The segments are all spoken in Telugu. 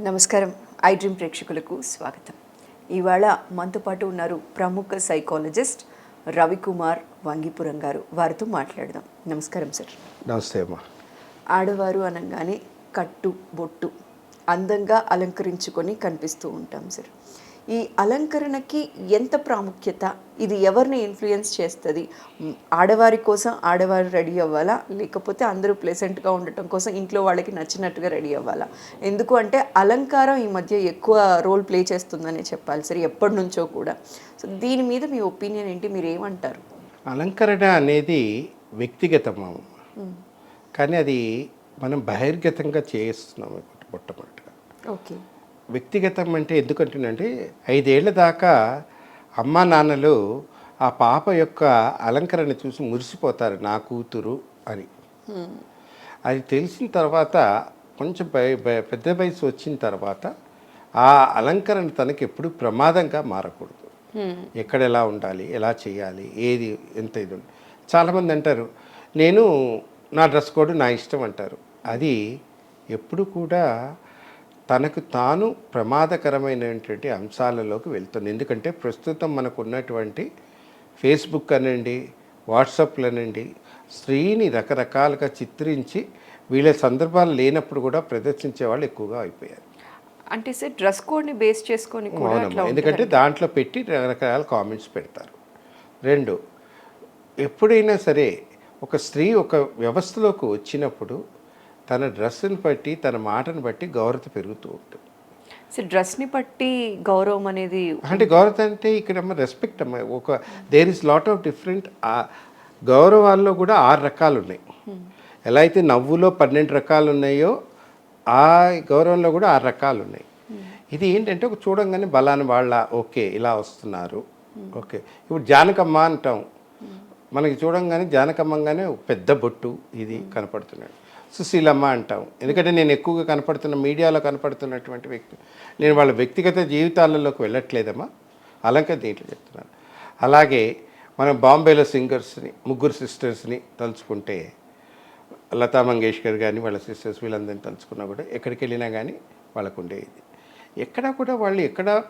నమస్కారం. ఐ డ్రీమ్ ప్రేక్షకులకు స్వాగతం. ఇవాళ మనతో పాటు ఉన్నారు ప్రముఖ సైకాలజిస్ట్ రవికుమార్ వంగిపురం గారు. వారితో మాట్లాడదాం. నమస్కారం సార్. నమస్తే అమ్మా. ఆడవారు అనగానే కట్టు బొట్టు అందంగా అలంకరించుకొని కనిపిస్తూ ఉంటాం సార్. ఈ అలంకరణకి ఎంత ప్రాముఖ్యత? ఇది ఎవరిని ఇన్ఫ్లుయెన్స్ చేస్తుంది? ఆడవారి కోసం ఆడవారు రెడీ అవ్వాలా? లేకపోతే అందరూ ప్లెసెంట్గా ఉండటం కోసం ఇంట్లో వాళ్ళకి నచ్చినట్టుగా రెడీ అవ్వాలా? ఎందుకు అంటే అలంకారం ఈ మధ్య ఎక్కువ రోల్ ప్లే చేస్తుందనే చెప్పాలి సార్ ఎప్పటి నుంచో కూడా. సో దీని మీద మీ ఒపీనియన్ ఏంటి? మీరు ఏమంటారు? అలంకరణ అనేది వ్యక్తిగతం. కానీ అది మనం బహిర్గతంగా చేస్తున్నాం మొట్టమొదటిగా ఓకే. వ్యక్తిగతం అంటే ఎందుకంటున్నంటే ఐదేళ్ళ దాకా అమ్మా నాన్నలు ఆ పాప యొక్క అలంకరణ చూసి మురిసిపోతారు నా కూతురు అని. అది తెలిసిన తర్వాత కొంచెం పెద్ద వయసు వచ్చిన తర్వాత ఆ అలంకరణ తనకి ఎప్పుడు ప్రమాదంగా మారకూడదు. ఎక్కడ ఎలా ఉండాలి ఎలా చేయాలి ఏది ఎంత ఇది. చాలామంది అంటారు నేను నా డ్రెస్ కోడ్ నా ఇష్టం అంటారు. అది ఎప్పుడు కూడా తనకు తాను ప్రమాదకరమైనటువంటి అంశాలలోకి వెళ్తుంది. ఎందుకంటే ప్రస్తుతం మనకు ఉన్నటువంటి ఫేస్బుక్ అనండి వాట్సాప్లు అనండి స్త్రీని రకరకాలుగా చిత్రించి వీళ్ళ సందర్భాలు లేనప్పుడు కూడా ప్రదర్శించే వాళ్ళు ఎక్కువగా అయిపోయారు. అంటే సార్ డ్రెస్ కోడ్ని బేస్ చేసుకొని ఎందుకంటే దాంట్లో పెట్టి రకరకాల కామెంట్స్ పెడతారు. రెండు ఎప్పుడైనా సరే ఒక స్త్రీ ఒక వ్యవస్థలోకి వచ్చినప్పుడు తన డ్రెస్సుని బట్టి తన మాటను బట్టి గౌరవత పెరుగుతూ ఉంటుంది. సో డ్రెస్ని బట్టి గౌరవం అనేది అంటే గౌరవత అంటే ఇక్కడ అమ్మ రెస్పెక్ట్ అమ్మ. ఒక there is lot of different గౌరవాల్లో కూడా ఆరు రకాలు ఉన్నాయి ఎలా అయితే నవ్వులో పన్నెండు రకాలు ఉన్నాయో ఆ గౌరవంలో కూడా ఆరు రకాలు ఉన్నాయి ఇది ఏంటంటే ఒక చూడంగానే బలాన్ని వాళ్ళ ఓకే ఇలా వస్తున్నారు. ఓకే. ఇప్పుడు జానకమ్మ అంటాం. మనకి చూడంగానే జానకమ్మంగానే పెద్ద బొట్టు ఇది కనపడుతున్నాడు. సుశీలమ్మ అంటాం. ఎందుకంటే నేను ఎక్కువగా కనపడుతున్న మీడియాలో కనపడుతున్నటువంటి వ్యక్తి. నేను వాళ్ళ వ్యక్తిగత జీవితాలలోకి వెళ్ళట్లేదమ్మా. అలంక దీంట్లో చెప్తున్నాను. అలాగే మనం బాంబేలో సింగర్స్ని ముగ్గురు సిస్టర్స్ని తలుచుకుంటే లతా మంగేష్కర్ కానీ వాళ్ళ సిస్టర్స్ వీళ్ళందరినీ తలుచుకున్నా కూడా ఎక్కడికి వెళ్ళినా కానీ వాళ్ళకు ఉండేది ఎక్కడ కూడా వాళ్ళు ఎక్కడ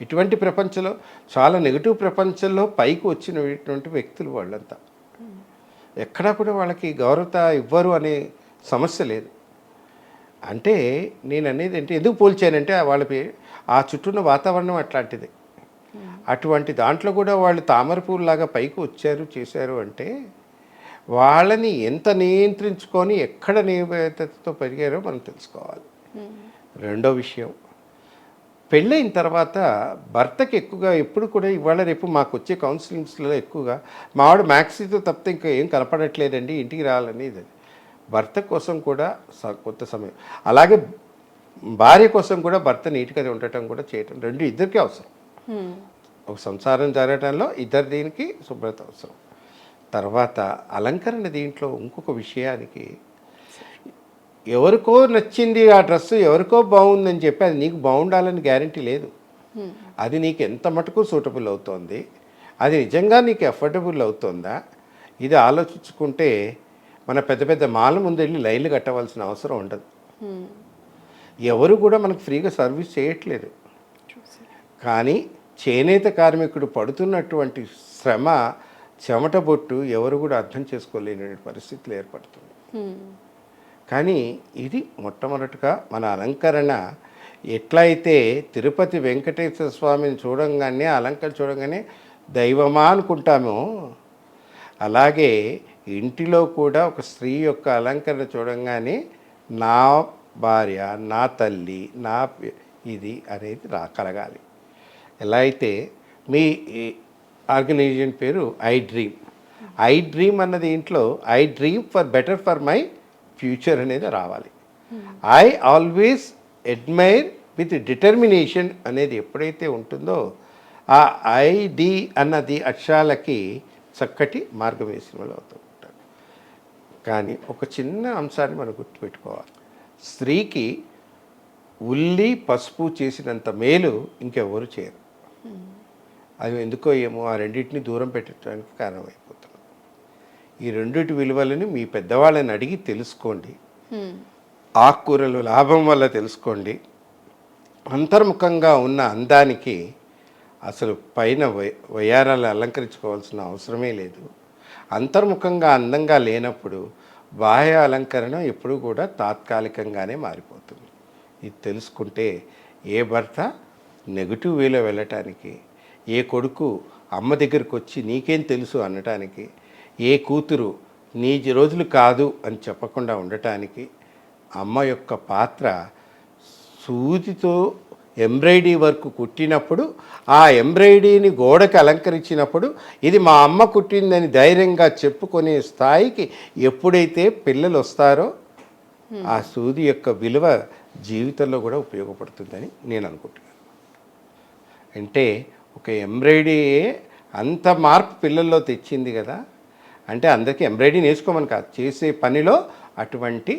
ఇటువంటి ప్రపంచంలో చాలా నెగిటివ్ ప్రపంచంలో పైకి వచ్చినటువంటి వ్యక్తులు వాళ్ళంతా. ఎక్కడా కూడా వాళ్ళకి గౌరవత ఇవ్వరు అనే సమస్య లేదు. అంటే నేను అనేది అంటే ఎందుకు పోల్చానంటే వాళ్ళకి ఆ చుట్టూన్న వాతావరణం అట్లాంటిది. అటువంటి దాంట్లో కూడా వాళ్ళు తామర పువ్వులాగా పైకి వచ్చారు చేశారు అంటే వాళ్ళని ఎంత నియంత్రించుకొని ఎక్కడ నియమితతో పెరిగారో మనం తెలుసుకోవాలి. రెండో విషయం పెళ్ళైన తర్వాత భర్తకి ఎక్కువగా ఎప్పుడు కూడా ఇవాళ రేపు మాకు వచ్చే కౌన్సిలింగ్స్లో ఎక్కువగా మావాడు మ్యాక్సీతో తప్పితే ఇంకా ఏం కనపడట్లేదండి ఇంటికి రావాలని ఇది భర్త కోసం కూడా స- కొంత సమయం. అలాగే భార్య కోసం కూడా భర్త నీట్గా ఉండటం కూడా చేయటం రెండు ఇద్దరికీ అవసరం. ఒక సంసారం జరగటంలో ఇద్దరు దీనికి శుభ్రత అవసరం. తర్వాత అలంకరణ దీంట్లో ఇంకొక విషయానికి ఎవరికో నచ్చింది ఆ డ్రెస్ ఎవరికో బాగుందని చెప్పి అది నీకు బాగుండాలని గ్యారంటీ లేదు. అది నీకు ఎంత మటుకు సూటబుల్ అవుతోంది? అది నిజంగా నీకు ఎఫర్డబుల్ అవుతుందా? ఇది ఆలోచించుకుంటే మన పెద్ద పెద్ద మాల ముందు వెళ్ళి లైన్లు కట్టవలసిన అవసరం ఉండదు. ఎవరు కూడా మనకు ఫ్రీగా సర్వీస్ చేయట్లేదు. కానీ చేనేత కార్మికుడు పడుతున్నటువంటి శ్రమ చెమట బొట్టు ఎవరు కూడా అర్థం చేసుకోలేని పరిస్థితులు ఏర్పడుతుంది. కానీ ఇది మొట్టమొదటిగా మన అలంకరణ. ఎట్లయితే తిరుపతి వెంకటేశ్వర స్వామిని చూడంగానే అలంకరణ చూడంగానే దైవమా అనుకుంటామో అలాగే ఇంటిలో కూడా ఒక స్త్రీ యొక్క అలంకరణ చూడంగానే నా భార్య నా తల్లి నా ఇది అనేది రా కలగాలి. ఎలా అయితే మీ ఆర్గనైజేషన్ పేరు ఐ డ్రీమ్. ఐ డ్రీమ్ అన్నది ఇంట్లో I dream for better for my future అనేది రావాలి. I always admire with determination అనేది ఎప్పుడైతే ఉంటుందో ఆ ఐడి అన్నది అక్షరాలకి చక్కటి మార్గం వేసిన వాళ్ళు అవుతూ. కానీ ఒక చిన్న అంశాన్ని మనం గుర్తుపెట్టుకోవాలి. స్త్రీకి ఉల్లి పసుపు చేసినంత మేలు ఇంకెవరు చేయరు. అవి ఎందుకో ఏమో ఆ రెండింటిని దూరం పెట్టడానికి కారణమైపోతున్నాం ఈ రెండింటి విలువలను మీ పెద్దవాళ్ళని అడిగి తెలుసుకోండి. ఆకుకూరలు లాభం వల్ల తెలుసుకోండి. అంతర్ముఖంగా ఉన్న అందానికి అసలు పైన వయ- వయ్యారాలు అలంకరించుకోవాల్సిన అవసరమే లేదు. అంతర్ముఖంగా అందంగా లేనప్పుడు బాహ్య అలంకరణ ఎప్పుడూ కూడా తాత్కాలికంగానే మారిపోతుంది. ఇది తెలుసుకుంటే ఏ భర్త నెగిటివ్ వేలో వెళ్ళటానికి ఏ కొడుకు అమ్మ దగ్గరికి వచ్చి నీకేం తెలుసు అనటానికి ఏ కూతురు నీ రోజులు కాదు అని చెప్పకుండా ఉండటానికి అమ్మ యొక్క పాత్ర సూదితో ఎంబ్రాయిడరీ వర్క్ కుట్టినప్పుడు ఆ ఎంబ్రాయిడరీని గోడకి అలంకరించినప్పుడు ఇది మా అమ్మ కుట్టిందని ధైర్యంగా చెప్పుకునే స్థాయికి ఎప్పుడైతే పిల్లలు వస్తారో ఆ సూది యొక్క విలువ జీవితంలో కూడా ఉపయోగపడుతుందని నేను అనుకుంటున్నాను. అంటే ఒక ఎంబ్రాయిడరీ అంత మార్పు పిల్లల్లో తెచ్చింది కదా అంటే అందరికీ ఎంబ్రాయిడరీ నేర్చుకోమని కాదు చేసే పనిలో అటువంటి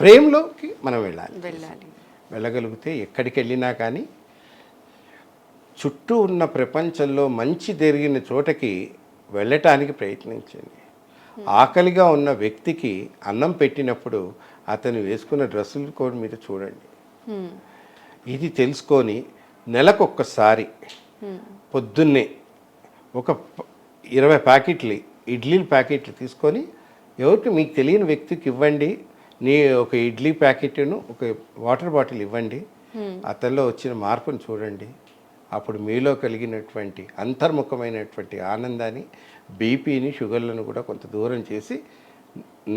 ఫ్రేమ్లోకి మనం వెళ్ళాలి. వెళ్ళాలి. వెళ్ళగలిగితే ఎక్కడికి వెళ్ళినా కానీ చుట్టూ ఉన్న ప్రపంచంలో మంచి జరిగిన చోటకి వెళ్ళటానికి ప్రయత్నించండి. ఆకలిగా ఉన్న వ్యక్తికి అన్నం పెట్టినప్పుడు అతను వేసుకున్న డ్రెస్సులు కూడా మీరు చూడండి. ఇది తెలుసుకొని నెలకొక్కసారి పొద్దున్నే ఒక ఇరవై ప్యాకెట్లు ఇడ్లీల ప్యాకెట్లు తీసుకొని ఎవరికి మీకు తెలియని వ్యక్తికి ఇవ్వండి. నీ ఒక ఇడ్లీ ప్యాకెట్ను ఒక వాటర్ బాటిల్ ఇవ్వండి. అతనిలో వచ్చిన మార్పును చూడండి. అప్పుడు మీలో కలిగినటువంటి అంతర్ముఖమైనటువంటి ఆనందాన్ని బీపీని షుగర్లను కూడా కొంత దూరం చేసి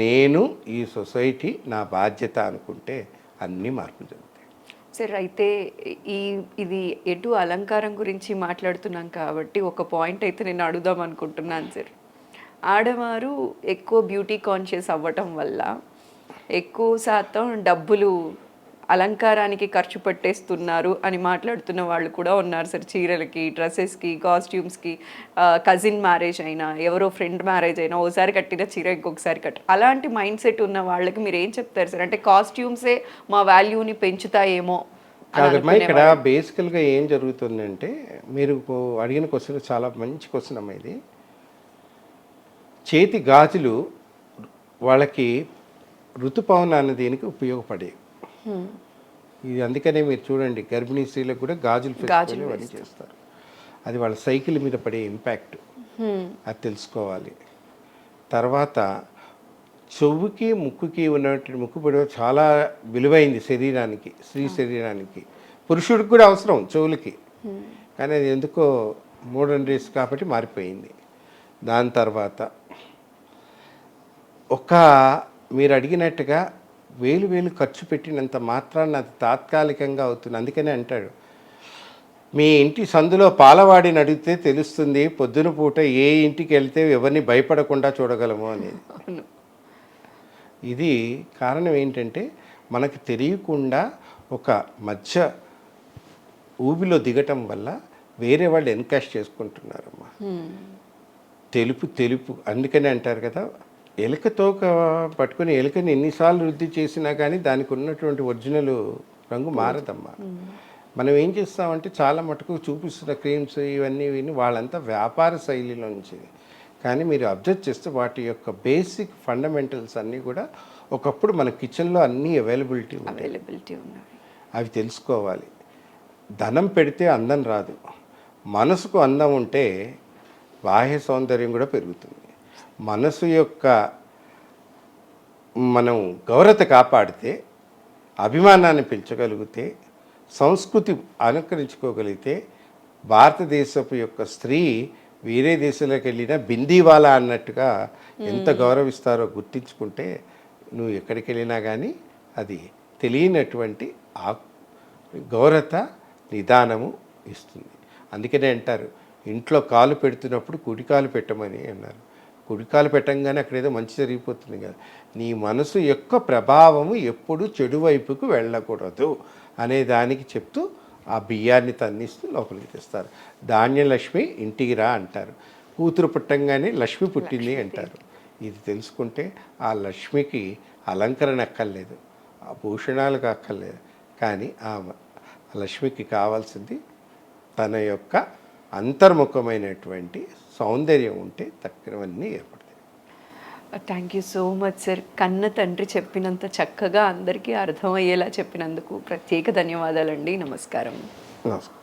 నేను ఈ సొసైటీ నా బాధ్యత అనుకుంటే అన్నీ మార్పులు జరుగుతాయి. సార్ అయితే ఈ ఇది ఎటు అలంకారం గురించి మాట్లాడుతున్నాం కాబట్టి ఒక పాయింట్ అయితే నేను అడుగుదాం అనుకుంటున్నాను సార్. ఆడవారు ఎక్కువ బ్యూటీ కాన్షియస్ అవ్వటం వల్ల ఎక్కువ శాతం డబ్బులు అలంకారానికి ఖర్చు పెట్టేస్తున్నారు అని మాట్లాడుతున్న వాళ్ళు కూడా ఉన్నారు సార్. చీరలకి డ్రెస్సెస్కి కాస్ట్యూమ్స్కి కజిన్ మ్యారేజ్ అయినా ఎవరో ఫ్రెండ్ మ్యారేజ్ అయినా ఓసారి కట్టిన చీర ఇంకొకసారి కట్ట అలాంటి మైండ్ సెట్ ఉన్న వాళ్ళకి మీరు ఏం చెప్తారు సార్? అంటే కాస్ట్యూమ్సే మా వాల్యూని పెంచుతాయేమో కాదమ్మా ఇక్కడ బేసికల్గా ఏం జరుగుతుందంటే మీరు అడిగిన క్వశ్చన్ చాలా మంచి క్వశ్చన్ అమ్మా ఇది. చేతి గాజులు వాళ్ళకి ఋతుపవన అన్న దీనికి ఉపయోగపడే. ఇది అందుకనే మీరు చూడండి గర్భిణీ స్త్రీలకు కూడా గాజులు ఫెస్టివల్ ఇవన్నీ చేస్తారు. అది వాళ్ళ సైకిల్ మీద పడే ఇంపాక్ట్. అది తెలుసుకోవాలి. తర్వాత చెవుకి ముక్కుకి ఉన్నటువంటి ముక్కు పొడవు చాలా విలువైంది శరీరానికి స్త్రీ శరీరానికి. పురుషుడికి కూడా అవసరం చెవులకి. కానీ అది ఎందుకో మోడర్న్ రేస్ కాబట్టి మారిపోయింది. దాని తర్వాత ఒక మీరు అడిగినట్టుగా వేలు వేలు ఖర్చు పెట్టినంత మాత్రాన్ని అది తాత్కాలికంగా అవుతుంది. అందుకనే అంటాడు మీ ఇంటి సందులో పాలవాడిని అడిగితే తెలుస్తుంది పొద్దున పూట ఏ ఇంటికి వెళ్తే ఎవరిని భయపడకుండా చూడగలము అనేది. ఇది కారణం ఏంటంటే మనకు తెలియకుండా ఒక మధ్య ఊబిలో దిగటం వల్ల వేరే వాళ్ళు ఎన్కాష్ చేసుకుంటున్నారమ్మా. తెలుపు తెలుపు అందుకని అంటారు కదా ఎలుకతో పట్టుకుని ఎలుకని ఎన్నిసార్లు వృద్ధి చేసినా కానీ దానికి ఉన్నటువంటి ఒరిజినల్ రంగు మారదమ్మా. మనం ఏం చేస్తామంటే చాలా మటుకు చూపిస్తున్న క్రీమ్స్ ఇవన్నీ విని వాళ్ళంతా వ్యాపార శైలిలోంచి కానీ మీరు అబ్జర్వ్ చేస్తే వాటి యొక్క బేసిక్ ఫండమెంటల్స్ అన్నీ కూడా ఒకప్పుడు మన కిచెన్లో అన్నీ అవైలబిలిటీ అవైలబిలిటీ ఉన్నాయి అవి తెలుసుకోవాలి. ధనం పెడితే అందం రాదు. మనసుకు అందం ఉంటే బాహ్య సౌందర్యం కూడా పెరుగుతుంది. మనసు యొక్క మనం గౌరవత కాపాడితే అభిమానాన్ని పెంచగలిగితే సంస్కృతి అనుకరించుకోగలిగితే భారతదేశపు యొక్క స్త్రీ వేరే దేశంలోకి వెళ్ళినా బిందీవాలా అన్నట్టుగా ఎంత గౌరవిస్తారో గుర్తించుకుంటే నువ్వు ఎక్కడికి వెళ్ళినా కానీ అది తెలియనటువంటి ఆ గౌరవత నిదానము ఇస్తుంది. అందుకనే అంటారు ఇంట్లో కాలు పెడుతున్నప్పుడు కుడి కాలు పెట్టమని అన్నారు. కుడి కాలు పెట్టంగానే అక్కడ ఏదో మంచి జరిగిపోతుంది కదా. నీ మనసు యొక్క ప్రభావము ఎప్పుడు చెడు వైపుకు వెళ్ళకూడదు అనే దానికి చెప్తూ ఆ బియ్యాన్ని తన్నిస్తూ లోపలికి తెస్తారు. ధాన్యలక్ష్మి ఇంటికి రా అంటారు. కూతురు పుట్టంగానే లక్ష్మి పుట్టింది అంటారు. ఇది తెలుసుకుంటే ఆ లక్ష్మికి అలంకరణ అక్కర్లేదు ఆ భూషణాలకు అక్కర్లేదు. కానీ ఆ లక్ష్మికి కావాల్సింది తన యొక్క అంతర్ముఖమైనటువంటి సౌందర్యం ఉంటే తక్కినవన్నీ ఏర్పడతాయి. Thank you so much sir కన్న తండ్రి చెప్పినంత చక్కగా అందరికీ అర్థమయ్యేలా చెప్పినందుకు ప్రత్యేక ధన్యవాదాలండి. నమస్కారం. నమస్కారం.